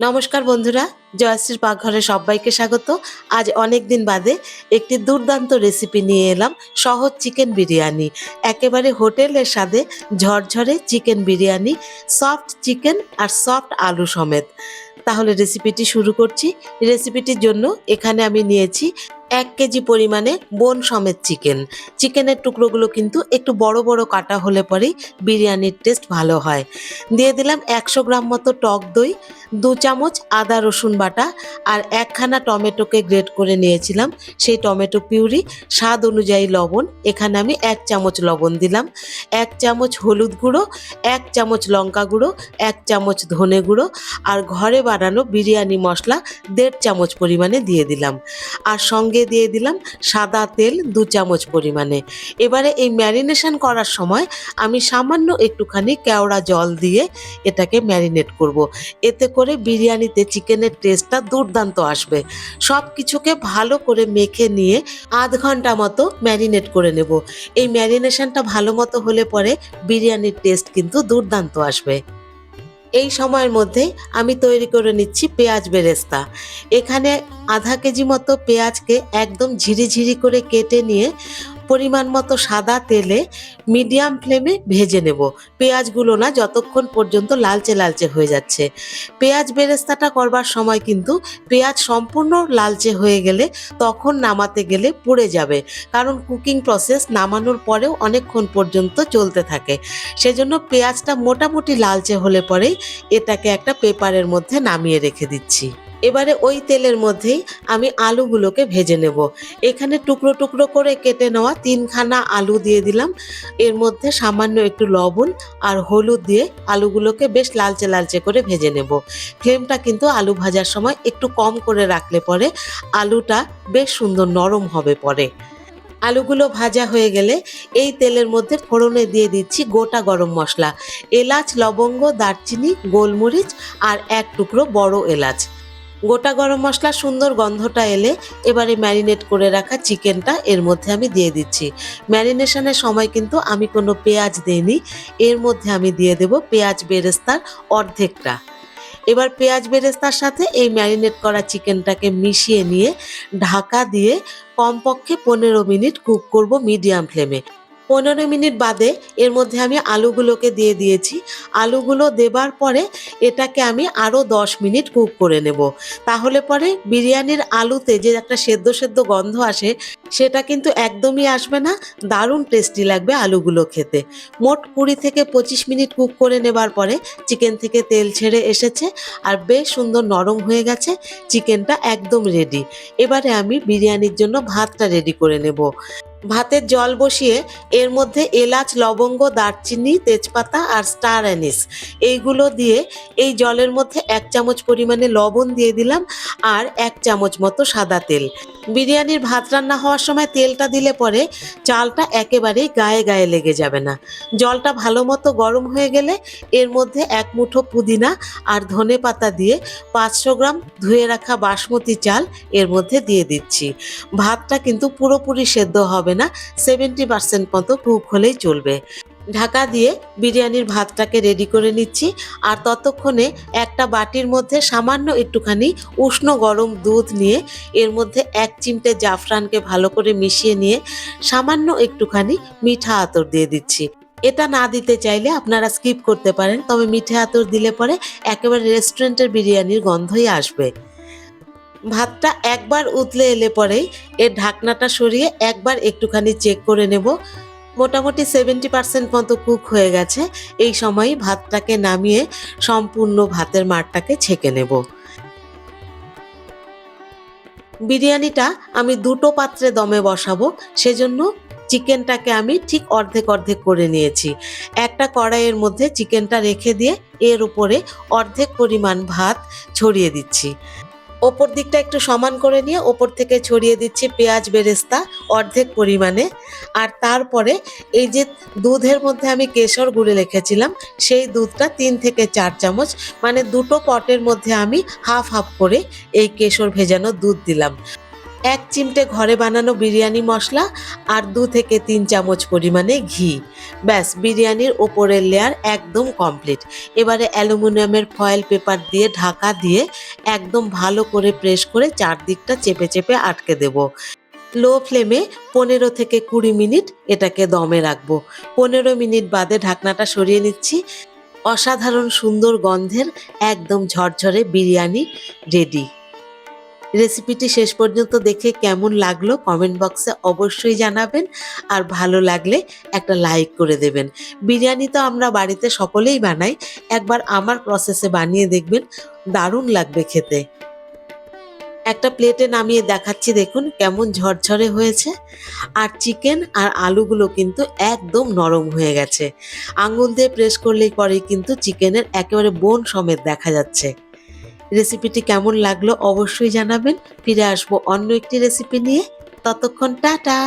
নমস্কার বন্ধুরা, জয়শ্রীর পাকঘরে সবাইকে স্বাগত। আজ অনেক দিন বাদে একটি দুর্দান্ত রেসিপি নিয়ে এলাম, সহজ চিকেন বিরিয়ানি। একেবারে হোটেলের স্বাদে ঝরঝরে চিকেন বিরিয়ানি সফট চিকেন আর সফট আলু সমেত। তাহলে রেসিপিটি শুরু করছি। রেসিপিটির জন্য এখানে আমি নিয়েছি এক কেজি পরিমাণে বোন সমেত চিকেন। চিকেনের টুকরোগুলো কিন্তু একটু বড় বড় কাটা হলে পরেই বিরিয়ানির টেস্ট ভালো হয়। দিয়ে দিলাম একশো গ্রাম মতো টক দই, দু চামচ আদা রসুন বাটা আর একখানা টমেটোকে গ্রেট করে নিয়েছিলাম। সেই টমেটো পিউরি স্বাদ অনুযায়ী লবণ, এখানে আমি এক চামচ লবণ দিলাম, এক চামচ হলুদ গুঁড়ো, এক চামচ লঙ্কা গুঁড়ো, এক চামচ ধনে গুঁড়ো আর ঘরে বানানো বিরিয়ানি মশলা দেড় চামচ পরিমাণে দিয়ে দিলাম। আর সঙ্গে দিয়ে দিলাম সাদা তেল দু চামচ পরিমাণে। এবারে এই ম্যারিনেশন করার সময় আমি সামান্য একটুখানি কেওড়া জল দিয়ে এটাকে ম্যারিনেট করব। এতে করে বিরিয়ানিতে চিকেনের টেস্টটা দুর্দান্ত আসবে। সব কিছুকে ভালো করে মেখে নিয়ে আধ ঘণ্টা মতো ম্যারিনেট করে নেব। এই ম্যারিনেশনটা ভালো মতো হলে পরে বিরিয়ানির টেস্ট কিন্তু দুর্দান্ত আসবে। এই সময়ের মধ্যেই আমি তৈরি করে নিচ্ছি পেঁয়াজ বেরেস্তা। এখানে আধা কেজি মতো পেঁয়াজকে একদম ঝিরিঝিরি করে কেটে নিয়ে পরিমাণ মতো সাদা তেলে মিডিয়াম ফ্লেমে ভেজে নেব। পেঁয়াজগুলো না যতক্ষণ পর্যন্ত লালচে লালচে হয়ে যাচ্ছে। পেঁয়াজ বেরেস্তাটা করবার সময় কিন্তু পেঁয়াজ সম্পূর্ণ লালচে হয়ে গেলে তখন নামাতে গেলে পুড়ে যাবে। কারণ কুকিং প্রসেস নামানোর পরেও অনেকক্ষণ পর্যন্ত চলতে থাকে। সেজন্য পেঁয়াজটা মোটামুটি লালচে হলে পরেই এটাকে একটা পেপারের মধ্যে নামিয়ে রেখে দিচ্ছি। এবারে ওই তেলের মধ্যেই আমি আলুগুলোকে ভেজে নেব। এখানে টুকরো টুকরো করে কেটে নেওয়া তিনখানা আলু দিয়ে দিলাম। এর মধ্যে সামান্য একটু লবণ আর হলুদ দিয়ে আলুগুলোকে বেশ লালচে লালচে করে ভেজে নেব। ফ্লেমটা কিন্তু আলু ভাজার সময় একটু কম করে রাখলে পরে আলুটা বেশ সুন্দর নরম হবে পরে। আলুগুলো ভাজা হয়ে গেলে এই তেলের মধ্যে ফোড়নে দিয়ে দিচ্ছি গোটা গরম মশলা। এলাচ, লবঙ্গ, দারচিনি, গোলমরিচ আর এক টুকরো বড় এলাচ। গোটা গরম মশলা সুন্দর গন্ধটা এলে এবারে ম্যারিনেট করে রাখা চিকেনটা এর মধ্যে আমি দিয়ে দিচ্ছি। ম্যারিনেশনের সময় কিন্তু আমি কোনো পেঁয়াজ দিইনি, এর মধ্যে আমি দিয়ে দেব পেঁয়াজ বেরেস্তার অর্ধেকটা। এবার পেঁয়াজ বেরেস্তার সাথে এই ম্যারিনেট করা চিকেনটাকে মিশিয়ে নিয়ে ঢাকা দিয়ে কমপক্ষে পনেরো মিনিট কুক করব মিডিয়াম ফ্লেমে। পনেরো মিনিট বাদে এর মধ্যে আমি আলুগুলোকে দিয়ে দিয়েছি। আলুগুলো দেবার পরে এটাকে আমি আরও দশ মিনিট কুক করে নেব। তাহলে পরে বিরিয়ানির আলুতে যে একটা সেদ্ধ সেদ্ধ গন্ধ আসে, সেটা কিন্তু একদমই আসবে না, দারুণ টেস্টি লাগবে আলুগুলো খেতে। মোট কুড়ি থেকে পঁচিশ মিনিট কুক করে নেবার পরে চিকেন থেকে তেল ছেড়ে এসেছে আর বেশ সুন্দর নরম হয়ে গেছে, চিকেনটা একদম রেডি এবারে আমি বিরিয়ানির জন্য ভাতটা রেডি করে নেব। ভাতের জল বসিয়ে এর মধ্যে এলাচ, লবঙ্গ, দারচিনি, তেজপাতা আর স্টার অ্যানিস এইগুলো দিয়ে এই জলের মধ্যে এক চামচ পরিমাণে লবণ দিয়ে দিলাম আর এক চামচ মতো সাদা তেল। বিরিয়ানির ভাত রান্না হওয়ার সময় তেলটা দিলে পরে চালটা একেবারেই গায়ে গায়ে লেগে যাবে না। জলটা ভালো মতো গরম হয়ে গেলে এর মধ্যে এক মুঠো পুদিনা আর ধনে পাতা দিয়ে পাঁচশো গ্রাম ধুয়ে রাখা বাসমতি চাল এর মধ্যে দিয়ে দিচ্ছি। ভাতটা কিন্তু পুরোপুরি সেদ্ধ হবে না, সেভেন্টি পার্সেন্ট মতো কুক হলেই চলবে। ঢাকা দিয়ে বিরিয়ানির ভাতটাকে রেডি করে নিচ্ছি। আর ততক্ষণে একটা বাটির মধ্যে সামান্য একটুখানি উষ্ণ গরম দুধ নিয়ে এর মধ্যে এক চিমটে জাফরানকে ভালো করে মিশিয়ে নিয়ে সামান্য একটুখানি মিঠা আতর দিয়ে দিচ্ছি। এটা না দিতে চাইলে আপনারা স্কিপ করতে পারেন, তবে মিঠে আতর দিলে পরে একেবারে রেস্টুরেন্টের বিরিয়ানির গন্ধই আসবে। ভাতটা একবার উতলে এলে পরেই এর ঢাকনাটা সরিয়ে একবার একটুখানি চেক করে নেব। মোটামুটি সেভেন্টি পার্সেন্ট মতো কুক হয়ে গেছে। এই সময়ই ভাতটাকে নামিয়ে সম্পূর্ণ ভাতের মারটাকে ছেঁকে নেব। বিরিয়ানিটা আমি দুটো পাত্রে দমে বসাবো, সেজন্য চিকেনটাকে আমি ঠিক অর্ধেক অর্ধেক করে নিয়েছি। একটা কড়াইয়ের মধ্যে চিকেনটা রেখে দিয়ে এর উপরে অর্ধেক পরিমাণ ভাত ছড়িয়ে দিচ্ছি। ওপর দিকটা একটু সমান করে নিয়ে ওপর থেকে ছড়িয়ে দিচ্ছি পেঁয়াজ বেরেস্তা অর্ধেক পরিমাণে। আর তারপরে এই যে দুধের মধ্যে আমি কেশর গুঁড়ে রেখেছিলাম সেই দুধটা তিন থেকে চার চামচ মানে দুটো পটের মধ্যে আমি হাফ হাফ করে এই কেশর ভেজানো দুধ দিলাম। এক চিমটে ঘরে বানানো বিরিয়ানি মশলা আর দু থেকে তিন চামচ পরিমাণে ঘি। ব্যাস, বিরিয়ানির ওপরের লেয়ার একদম কমপ্লিট এবারে অ্যালুমিনিয়ামের ফয়েল পেপার দিয়ে, ঢাকা দিয়ে একদম ভালো করে প্রেস করে চারদিকটা চেপে চেপে আটকে দেব। লো ফ্লেমে পনেরো থেকে কুড়ি মিনিট এটাকে দমে রাখব। পনেরো মিনিট বাদে ঢাকনাটা সরিয়ে নিচ্ছি। অসাধারণ সুন্দর গন্ধের একদম ঝরঝরে বিরিয়ানি রেডি। রেসিপিটি শেষ পর্যন্ত দেখে কেমন লাগল কমেন্ট বক্সে অবশ্যই জানাবেন। আর ভালো লাগলে একটা লাইক করে দেবেন। বিরিয়ানি তো আমরা বাড়িতে সকলেই বানাই। একবার আমার প্রসেসে বানিয়ে দেখবেন। দারুণ লাগবে খেতে। একটা প্লেটে নামিয়ে দেখাচ্ছি দেখুন কেমন ঝরঝরে হয়েছে। আর চিকেন আর আলুগুলো কিন্তু একদম নরম হয়ে গেছে। আঙুল দিয়ে প্রেস করলেই পরেই কিন্তু চিকেনের একেবারে বোন সমেত দেখা যাচ্ছে। রেসিপিটি কেমন লাগল অবশ্যই জানাবেন। ফিরে আসব অন্য একটি রেসিপি নিয়ে। ততক্ষণ টাটা!